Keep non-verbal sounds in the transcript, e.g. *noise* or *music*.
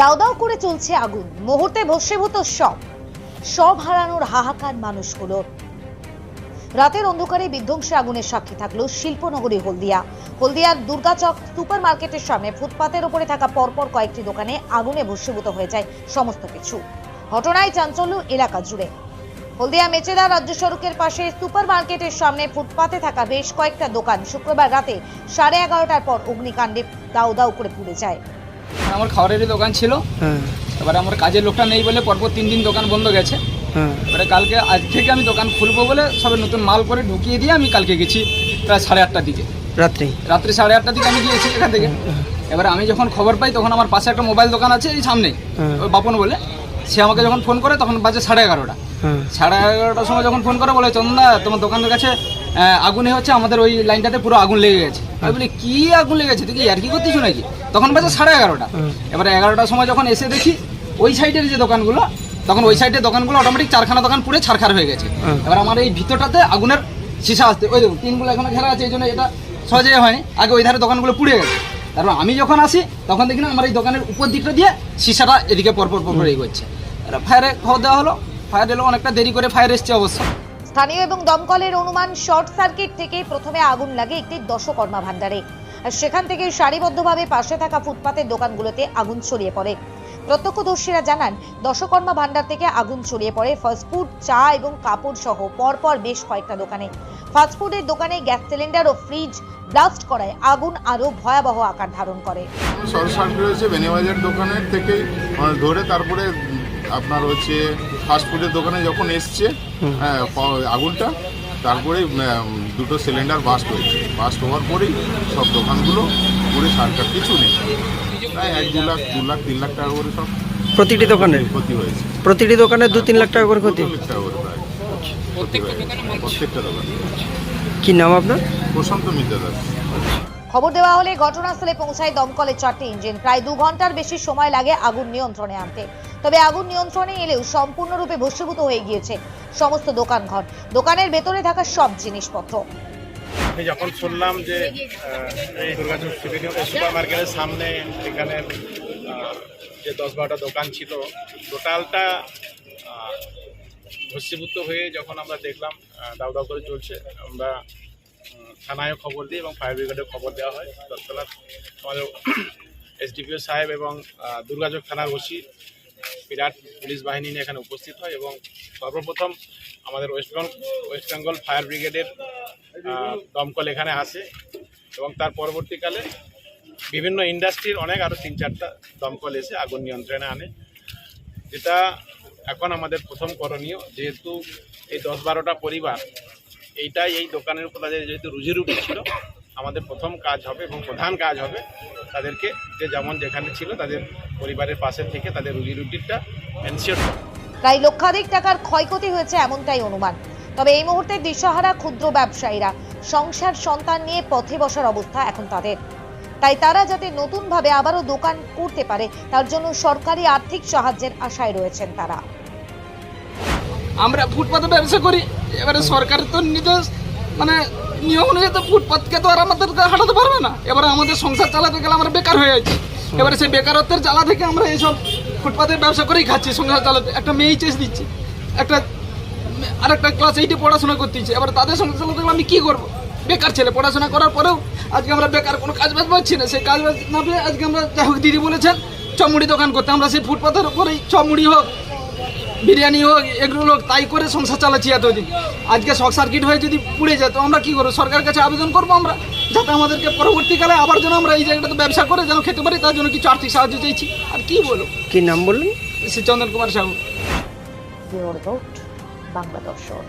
দাও করে চলছে আগুন। মুহূর্তে ভস্মীভূত সব। সব হারানোর হাহাকার মানুষগুলোর। রাতের অন্ধকারে বিধ্বংসী আগুনের সাক্ষী থাকল শিল্পনগরী হলদিয়া। হলদিয়ার দুর্গাচক সুপার মার্কেটের সামনে ফুটপাতের উপরে থাকা পরপর কয়েকটি দোকানে আগুনে ভস্মীভূত হয়ে যায় সমস্ত কিছু। ঘটনায় চাঞ্চল্য এলাকা জুড়ে। হলদিয়া মেচেদা রাজ্য সড়কের পাশে সুপার মার্কেটের সামনে ফুটপাতে থাকা বেশ কয়েকটা দোকান শুক্রবার রাতে সাড়ে এগারোটার পর অগ্নিকাণ্ডে দাউ দাউ করে পুড়ে যায়। আমার খাবারেরই দোকান ছিল। হ্যাঁ। এবারে আমার কাজের লোকটা নেই বলে পরপর তিন দিন দোকান বন্ধ গেছে। হ্যাঁ। এবারে কালকে আজ থেকে আমি দোকান খুলবো বলে সবে নতুন মাল করে ঢুকিয়ে দিয়ে আমি কালকে গেছি প্রায় সাড়ে আটটার দিকে। রাত্রি? রাত্রি সাড়ে আটটার দিকে আমি গিয়েছি এখান থেকে। এবারে আমি যখন খবর পাই তখন আমার পাশে একটা মোবাইল দোকান আছে এই সামনে হ্যাঁ। ওই বাপন বলে। সে আমাকে যখন ফোন করে তখন বাজে সাড়ে এগারোটা। হ্যাঁ। সাড়ে এগারোটার সময় যখন ফোন করে বলে চন্দা তোমার দোকানের কাছে আগুনে হচ্ছে আমাদের ওই লাইনটাতে পুরো আগুন লেগে গেছে। আমি বলি কি আগুন লেগেছে তুই কি আর কি করতেছ নাকি? তখন বাজে সাড়ে এগারোটা। এবারে এগারোটার সময় যখন এসে দেখি ওই সাইডের যে দোকানগুলো তখন ওই সাইডের দোকানগুলো অটোমেটিক চারখানা দোকান পুড়ে ছারখার হয়ে গেছে। এবার আমার এই ভিতরটাতে আগুনের সীসা আসতে ওই দেখুন টিনগুলো এখনও ঘেরা আছে এই জন্য এটা সহজে হয়নি। আগে ওই ধারে দোকানগুলো পুড়ে গেছে। তারপর আমি যখন আসি তখন দেখি না আমার এই দোকানের উপর দিকটা দিয়ে সীসাটা এদিকে পরপর পরপর এগোচ্ছে। ফায়ারে খবর দেওয়া হলো। ফায়ার এলো অনেকটা দেরি করে ফায়ার এসছে অবশ্য। স্থানীয় এবং দমকলের অনুমান শর্ট সার্কিট থেকে প্রথমে আগুন লাগে একটি দশকর্মা ভাণ্ডারে। সেখান থেকে সারিবদ্ধভাবে পাশে থাকা ফুটপাতের দোকানগুলোতে আগুন ছড়িয়ে পড়ে। প্রত্যক্ষদর্শীরা জানান, দশকর্মা ভাণ্ডার থেকে আগুন ছড়িয়ে পড়ে ফাস্টফুড, চা এবং কাপড় সহ পরপর বেশ কয়েকটা দোকানে। ফাস্টফুডের দোকানে গ্যাস সিলিন্ডার ও ফ্রিজ ব্লাস্ট করায় আগুন আরও ভয়াবহ আকার ধারণ করে। শর্ট সার্কিট হয়েছে বেনিবাজার দোকানের মানে ধরে তারপরে আপনার হচ্ছে ফাস্টফুডের দোকানে যখন এসছে হ্যাঁ আগুনটা তারপরে দুটো সিলিন্ডার বাস্ট হয়েছে। বাস্ট হওয়ার পরেই সব দোকানগুলো পুরো সার্কার কিছু নেই। প্রায় এক দু লাখ দু লাখ তিন লাখ টাকা করে সব প্রতিটি দোকানের ক্ষতি হয়েছে। প্রতিটি দোকানে দু তিন লাখ টাকা করে ক্ষতি। প্রত্যেকটা দোকানে কি নাম আপনার? প্রশান্ত মিত্র দাস খবর দেওয়া হলে ঘটনাস্থলে পৌঁছায় দমকলের চারটি ইঞ্জিন। প্রায় দু ঘণ্টার বেশি সময় লাগে আগুন নিয়ন্ত্রণে আনতে। তবে আগুন নিয়ন্ত্রণে এলেও সম্পূর্ণরূপে ভস্মীভূত হয়ে গিয়েছে সমস্ত দোকানঘর। দোকানের ভেতরে থাকা সব জিনিসপত্র। আমি যখন শুনলাম যে এই দুর্গাচক সুপার মার্কেটের সামনে এখানে যে দশ বারোটা দোকান ছিল টোটালটা ভস্মীভূত হয়ে যখন আমরা দেখলাম আহ, দাউ দাউ করে চলছে আমরা থানায় খবর দিই এবং ফায়ার ব্রিগেডে খবর দেওয়া হয়। তৎক্ষণাৎ আমাদের *clears throat* এসডিপিও সাহেব এবং দুর্গাচক থানার ওসি বিরাট পুলিশ বাহিনী নিয়ে এখানে উপস্থিত হয় এবং সর্বপ্রথম আমাদের West Bengal West Bengal fire ব্রিগেডের দমকল এখানে আসে এবং তার পরবর্তীকালে বিভিন্ন ইন্ডাস্ট্রির অনেক আরও তিন চারটা দমকল এসে আগুন নিয়ন্ত্রণে আনে। যেটা এখন আমাদের প্রথম করণীয়, যেহেতু এই দশ বারোটা পরিবার এইটাই এই দোকানের উপর তাদের যেহেতু রুজি রুটি ছিল, আমাদের প্রথম কাজ হবে এবং প্রধান কাজ হবে তাদেরকে যে যেমন যেখানে ছিল তাদের পরিবারের পাশে থেকে তাদের রুজি রুটিটা এনশিওর প্রায় লক্ষাধিক টাকার ক্ষয়ক্ষতি হয়েছে এমনটাই অনুমান। তবে এই মুহূর্তে দিশাহারা ক্ষুদ্র ব্যবসায়ীরা সংসার সন্তান নিয়ে পথে বসার অবস্থা এখন তাদের। তাই তারা যাতে নতুনভাবে আবারও দোকান করতে পারে, তার জন্য সরকারি আর্থিক সাহায্যের আশায় রয়েছেন তারা। আমরা ফুটপাতে ব্যবসা করি, এবারে সরকার তো নিজের মানে নিয়ম অনুযায়ী তো ফুটপাতকে তো আর আমাদেরকে হাঁটাতে পারবে না। এবারে আমাদের সংসার চালাতে গেলে আমরা বেকার হয়ে যাচ্ছি এবারে সেই বেকারত্বের জ্বালা থেকে আমরা এইসব ফুটপাতের ব্যবসা করেই খাচ্ছি, সংসার চালাতে। একটা মেয়ে চেস দিচ্ছি, একটা আর একটা ক্লাস এইটে পড়াশোনা করতেছি। এবার তাদের সংসার চালাতে গেলে আমি কী করব? বেকার ছেলে, পড়াশোনা করার পরেও আজকে আমরা বেকার, কোনো কাজ বাজ পাচ্ছি না। সেই কাজ বাজ না পেয়ে আজকে আমরা যাই হোক দিদি বলেছেন, চমুড়ি দোকান করতে। আমরা সেই ফুটপাতের উপরেই চমুড়ি হোক বিরিয়ানি হোক এগুলো হোক তাই করে সংসার চালাচ্ছি এতদিন। আজকে শর্ট সার্কিট হয়ে যদি পুড়ে যায় তো আমরা কী করব? সরকারের কাছে আবেদন করব আমরা যাতে আমাদেরকে পরবর্তীকালে আবার যেন আমরা এই জায়গাটাতে ব্যবসা করে যেন খেতে পারি তার জন্য কিছু আর্থিক সাহায্য চাইছি। আর কি বলো? কি নাম বললেন? শ্রী চন্দন কুমার সাহু। বাংলা দর্শন